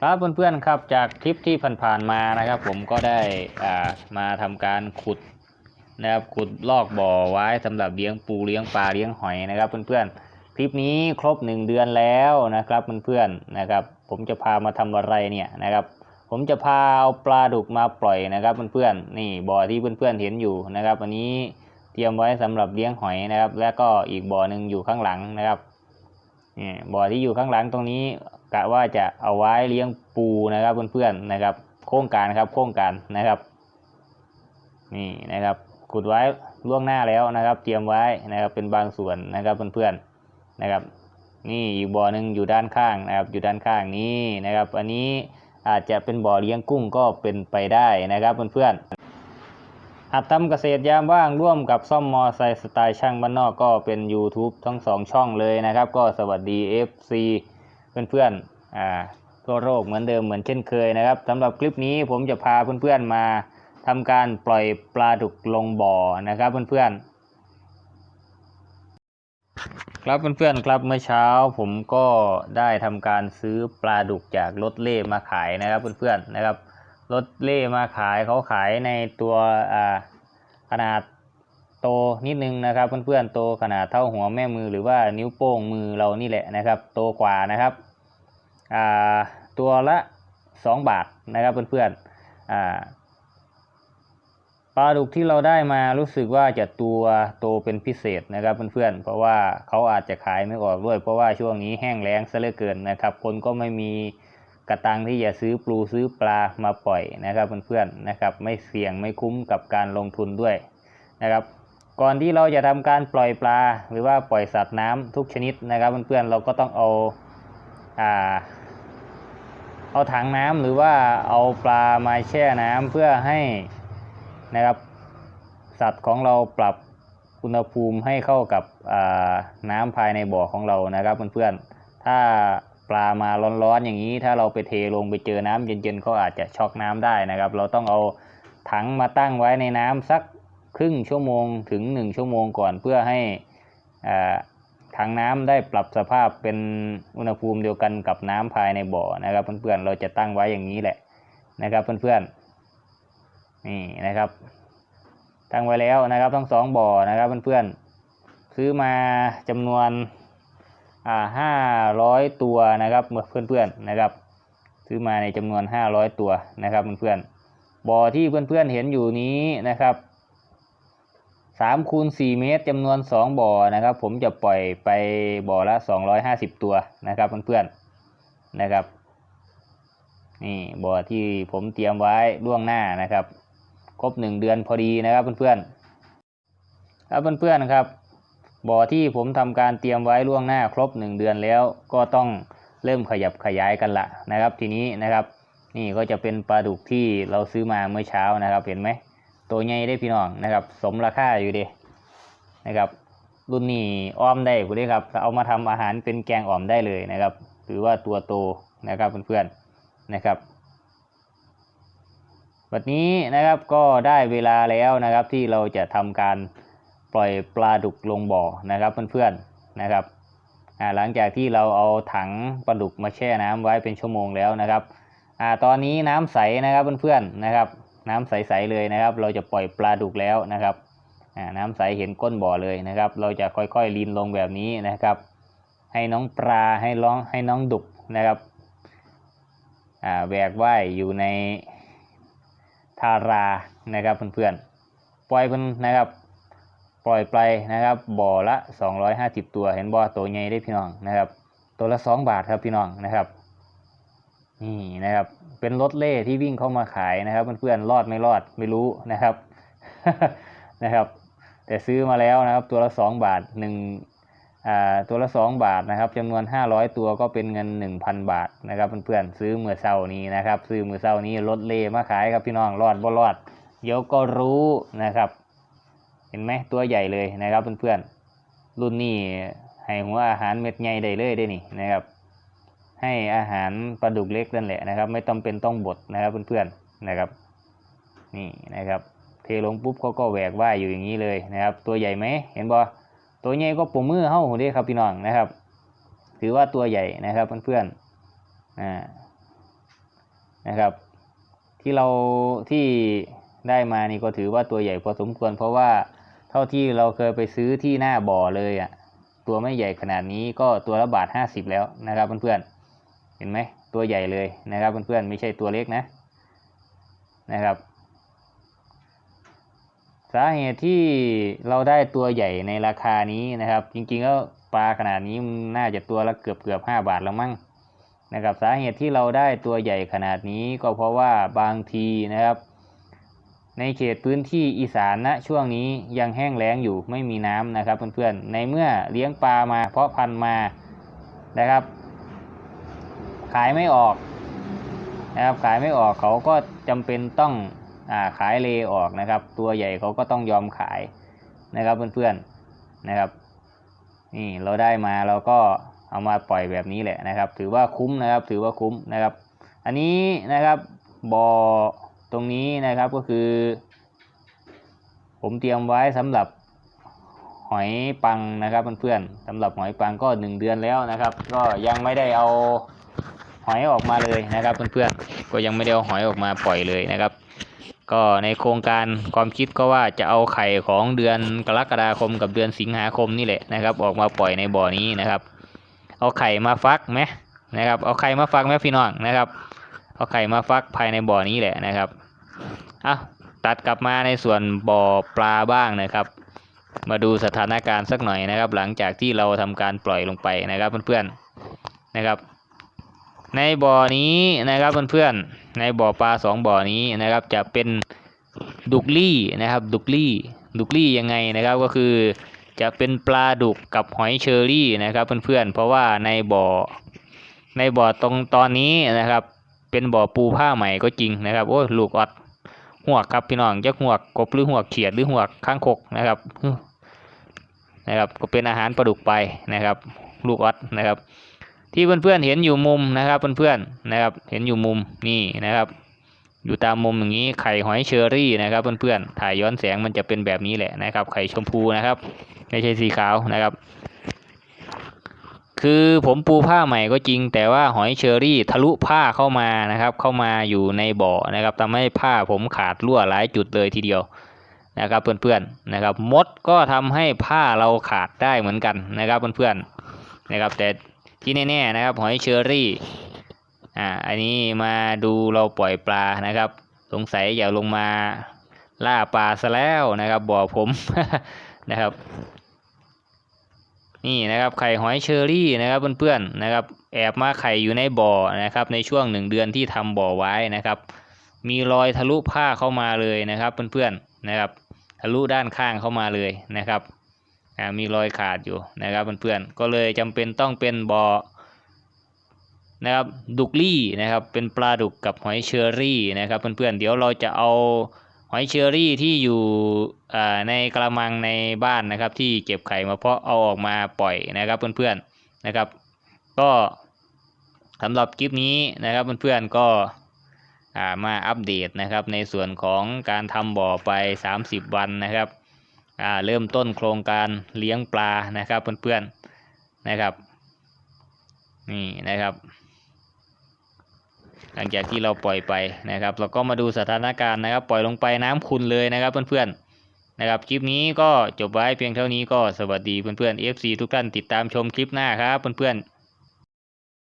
ครับเพื่อนๆครับจากคลิปที่ผ่านๆมานะครับ ผมก็ได้อ่ามาทำการขุดนะครับขุดลอกบ่อไว้สำหรับเลี้ยงปูเลี้ยงปลาเลี้ยงหอยนะครับ เพื่อนๆคลิปนี้ครบหนึ่งเดือนแล้วนะครับเพื่อนๆนะครับ ผมจะพามาทำอะไรเนี่ยนะครับ ผมจะพาเอาปลาดุกมาปล่อยนะครับเพื่อนๆนี่บ่อที่เพื่อนๆเห็นอยู่นะครับอันนี้เตรียมไว้สำหรับเลี้ยงหอยนะครับ แล้วก็อีกบ่อหนึ่งอยู่ข้างหลังนะครับนี่บ่อที่อยู่ข้างหลังตรงนี้ กะว่าจะเอาไว้เลี้ยงปูนะครับเพื่อนๆนะครับ โครงการครับโครงการนะครับ นี่นะครับขุดไว้ล่วงหน้าแล้วนะครับ เตรียมไว้นะครับเป็นบางส่วนนะครับเพื่อนๆนะครับ นี่อีกบ่อหนึ่งอยู่ด้านข้างนะครับ อยู่ด้านข้างนี้นะครับ อันนี้อาจจะเป็นบ่อเลี้ยงกุ้งก็เป็นไปได้นะครับเพื่อนๆหัดทำเกษตรยามว่างร่วมกับซ่อมมอไซค์สไตล์ช่างบ้านนอกก็เป็น YouTube ทั้งสองช่องเลยนะครับ ก็สวัสดี FC เพื่อนๆอ่าทั่วโลกเหมือนเดิมเหมือนเช่นเคยนะครับสำหรับคลิปนี้ผมจะพาเพื่อนๆมาทำการปล่อยปลาดุกลงบ่อนะครับเพื่อนๆครับเพื่อนๆครับเมื่อเช้าผมก็ได้ทำการซื้อปลาดุกจากรถเล่มาขายนะครับเพื่อนๆนะครับรถเล่มาขายเขาขายในตัวอ่าขนาดโตนิดนึงนะครับเพื่อนๆโตขนาดเท่าหัวแม่มือหรือว่านิ้วโป้งมือเรานี่แหละนะครับ โตกว่านะครับ ตัวละ 2 บาทนะครับเพื่อนๆปลาดุกที่เราได้มารู้สึกว่าจะตัวโตเป็นพิเศษนะครับเพื่อนๆเพราะว่าเขาอาจจะขายไม่ออกด้วย เพราะว่าช่วงนี้แห้งแล้งซะเหลือเกินนะครับ คนก็ไม่มีกระตังที่จะซื้อปลูซื้อปลามาปล่อยนะครับเพื่อนๆนะครับ ไม่เสี่ยงไม่คุ้มกับการลงทุนด้วยนะครับ ก่อนที่เราจะทำการปล่อยปลา หรือว่าปล่อยสัตว์น้ำทุกชนิดนะครับเพื่อนๆเราก็ต้องเอา เอาถังน้ำหรือว่าเอาปลามาแช่น้ำเพื่อให้นะครับสัตว์ของเราปรับอุณหภูมิให้เข้ากับน้ำภายในบ่อของเรานะครับเพื่อนๆถ้าปลามาร้อนๆอย่างนี้ ถ้าเราไปเทลงไปเจอน้ำเย็นๆก็อาจจะช็อกน้ำได้นะครับ เราต้องเอาถังมาตั้งไว้ในน้ำสักครึ่งชั่วโมงถึง 1 ชั่วโมงก่อนเพื่อให้อ่า ถังน้ำได้ปรับสภาพเป็นอุณหภูมิเดียวกันกับน้ำภายในบ่อนะครับ เพื่อนๆเราจะตั้งไว้อย่างนี้แหละนะครับ เพื่อนๆนี่นะครับ ตั้งไว้แล้วนะครับทั้งสองบ่อนะครับเพื่อนๆซื้อมาจำนวนอ่าห้าร้อยตัวนะครับเพื่อนๆนะครับ ซื้อมาในจำนวนห้าร้อยตัวนะครับเพื่อนๆบ่อที่เพื่อนๆเห็นอยู่นี้นะครับ สามคูณสี่เมตรจำนวนสองบ่อนะครับ ผมจะปล่อยไปบ่อละสองร้อยห้าสิบตัวนะครับเพื่อนๆนะครับ นี่บ่อที่ผมเตรียมไว้ล่วงหน้านะครับ ครบหนึ่งเดือนพอดีนะครับเพื่อนๆครับเพื่อนๆครับบ่อที่ผมทำการเตรียมไว้ล่วงหน้าครบหนึ่งเดือนแล้วก็ต้องเริ่มขยับขยายกันละนะครับ ทีนี้นะครับ นี่ก็จะเป็นปลาดุกที่เราซื้อมาเมื่อเช้านะครับเห็นไหม ตัวใหญ่ได้พี่น้องนะครับ สมราคาอยู่ดีนะครับ รุ่นนี้อ้อมได้ผู้ได้ครับเอามาทำอาหารเป็นแกงอ่อมได้เลยนะครับหรือว่าตัวโตนะครับเพื่อนๆนะครับวันนี้นะครับก็ได้เวลาแล้วนะครับที่เราจะทำการปล่อยปลาดุกลงบ่อนะครับเพื่อนๆนะครับหลังจากที่เราเอาถังปลาดุกมาแช่น้ำไว้เป็นชั่วโมงแล้วนะครับอตอนนี้น้ำใสนะครับเพื่อนๆนะครับ น้ำใสๆเลยนะครับ เราจะปล่อยปลาดุกแล้วนะครับอ่าน้ำใสเห็นก้นบ่อเลยนะครับ เราจะค่อยๆลีนลงแบบนี้นะครับ ให้น้องปลาให้ร้องให้น้องดุกนะครับอ่าแหวกว่ายอยู่ในทารานะครับเพื่อนๆปล่อยเพิ่นนะครับปล่อยไปนะครับบ่อละ 250 ตัวเห็นบ่อตัวใหญ่ได้พี่น้องนะครับ ตัวละ 2 บาทครับพี่น้องนะครับ นี่นะครับ เป็นรถเล่ที่วิ่งเข้ามาขายนะครับเพื่อนๆรอดไม่รอดไม่รู้นะครับนะครับ แต่ซื้อมาแล้วนะครับ ตัวละ 2 บาทหนึ่งอ่าตัวละ 2 บาทนะครับจำนวน 500 ตัวก็เป็นเงิน 1,000 บาทนะครับเพื่อนๆซื้อเมื่อเช้านี้นะครับ ซื้อเมื่อเช้านี้รถเล่มาขายครับพี่น้องรอดบ่รอดเดี๋ยวก็รู้นะครับ เห็นไหมตัวใหญ่เลยนะครับเพื่อนๆรุ่นนี้ให้หัวอาหารเม็ดใหญ่ได้เลยได้นี่นะครับ ให้อาหารปลาดุกเล็กนั่นแหละนะครับ ไม่ต้องเป็นต้องบดนะครับเพื่อนๆนะครับ นี่นะครับ เทลงปุ๊บเขาก็แหวกว่ายอยู่อย่างนี้เลยนะครับ ตัวใหญ่ไหมเห็นบ่ตัวใหญ่ก็ปุ่มมือเฮ้าเด้ครับพี่น้องนะครับ ถือว่าตัวใหญ่นะครับเพื่อนๆอ่านะครับ ที่เราที่ได้มานี่ก็ถือว่าตัวใหญ่พอสมควร เพราะว่าเท่าที่เราเคยไปซื้อที่หน้าบ่อเลยอะ่ะตัวไม่ใหญ่ขนาดนี้ก็ตัวละบาทห้าสิบแล้วนะครับเพื่อนๆ เห็นไหมตัวใหญ่เลยนะครับเพื่อนๆไม่ใช่ตัวเล็กนะนะครับ สาเหตุที่เราได้ตัวใหญ่ในราคานี้นะครับ จริงๆแล้วปลาขนาดนี้น่าจะตัวละเกือบเกือบห้าบาทแล้วมั้งนะครับสาเหตุที่เราได้ตัวใหญ่ขนาดนี้ก็เพราะว่าบางทีนะครับ ในเขตพื้นที่อีสานณช่วงนี้ยังแห้งแล้งอยู่ไม่มีน้ำนะครับเพื่อนๆในเมื่อเลี้ยงปลามาเพาะพันธุ์มานะครับ ขายไม่ออกนะครับขายไม่ออกเขาก็จำเป็นต้องอาขายเลออกนะครับ ตัวใหญ่เขาก็ต้องยอมขายนะครับเพื่อนๆนะครับนี่เราได้มาเราก็เอามาปล่อยแบบนี้แหละนะครับ ถือว่าคุ้มนะครับถือว่าคุ้มนะครับ อันนี้นะครับบ่อตรงนี้นะครับก็คือ ผมเตรียมไว้สำหรับหอยปังนะครับเพื่อนๆสำหรับหอยปังก็หนึ่งเดือนแล้วนะครับ ก็ยังไม่ได้เอา หอยออกมาเลยนะครับเพื่อนๆก็ยังไม่ได้เอาหอยออกมาปล่อยเลยนะครับ ก็ในโครงการความคิดก็ว่าจะเอาไข่ของเดือนกรกฎาคมกับเดือนสิงหาคมนี่แหละนะครับ ออกมาปล่อยในบ่อนี้นะครับ เอาไข่มาฟักไหมนะครับ เอาไข่มาฟักไหมพี่น้องนะครับเอาไข่มาฟักภายในบ่อนี้แหละนะครับอะตัดกลับมาในส่วนบ่อปลาบ้างนะครับ มาดูสถานการณ์สักหน่อยนะครับ หลังจากที่เราทำการปล่อยลงไปนะครับเพื่อนๆนะครับ ในบ่อนี้นะครับเพื่อนๆในบ่อปลาสองบ่อนี้นะครับ จะเป็นดุกลี่นะครับ ดุกลี่ดุกลี่ยังไงนะครับก็คือจะเป็นปลาดุกกับหอยเชอรี่นะครับเพื่อนๆเพราะว่าในบ่อ ในบ่อตรงตอนนี้นะครับ เป็นบ่อปูผ้าใหม่ก็จริงนะครับโอ้ลูกออดหัวครับพี่น้องจะหัวกบหรือหัวเขียดหรือหัวข้างคกนะครับนะครับ ก็เป็นอาหารปลาดุกไปนะครับ ลูกออดนะครับ ที่เพื่อนๆเห็นอยู่มุมนะครับเพื่อนๆนะครับเห็นอยู่มุมนี่นะครับอยู่ตามมุมอย่างนี้ไข่หอยเชอรี่นะครับเพื่อนๆถ่ายย้อนแสงมันจะเป็นแบบนี้แหละนะครับ ไข่ชมพูนะครับไม่ใช่สีขาวนะครับ คือผมปูผ้าใหม่ก็จริง แต่ว่าหอยเชอรี่ทะลุผ้าเข้ามานะครับ เข้ามาอยู่ในบ่อนะครับทำให้ผ้าผมขาดรั่วหลายจุดเลยทีเดียวนะครับเพื่อนๆนะครับมดก็ทำให้ผ้าเราขาดได้เหมือนกันนะครับเพื่อนๆนะครับแต่ ที่แน่ๆนะครับหอยเชอรี่อ่าอันนี้มาดูเราปล่อยปลานะครับ สงสัยอย่าลงมาล่าปลาซะแล้วนะครับบ่อผมนะครับ นี่นะครับไข่หอยเชอรี่นะครับเพื่อนๆนะครับ แอบมาไข่อยู่ในบ่อนะครับ ในช่วงหนึ่งเดือนที่ทำบ่อไว้นะครับ มีรอยทะลุผ้าเข้ามาเลยนะครับเพื่อนๆนะครับ ทะลุด้านข้างเข้ามาเลยนะครับ มีรอยขาดอยู่นะครับเพื่อนๆก็เลยจำเป็นต้องเป็นบ่อนะครับดุกลี่นะครับเป็นปลาดุกกับหอยเชอรี่นะครับเพื่อนๆเดี๋ยวเราจะเอาหอยเชอรี่ที่อยู่ในกระมังในบ้านนะครับ ที่เก็บไข่มาเพาะเอาออกมาปล่อยนะครับเพื่อนๆนะครับ ก็สำหรับคลิปนี้นะครับเพื่อนๆก็มาอัปเดตนะครับในส่วนของการทำบ่อไป 30 วันนะครับ เริ่มต้นโครงการเลี้ยงปลานะครับเพื่อนๆนะครับนี่นะครับ หลังจากที่เราปล่อยไปนะครับ เราก็มาดูสถานการณ์นะครับ ปล่อยลงไปน้ำขุ่นเลยนะครับเพื่อนๆนะครับคลิปนี้ก็จบไว้เพียงเท่านี้ก็สวัสดีเพื่อนๆ FC ทุกท่านติดตามชมคลิปหน้าครับเพื่อนๆ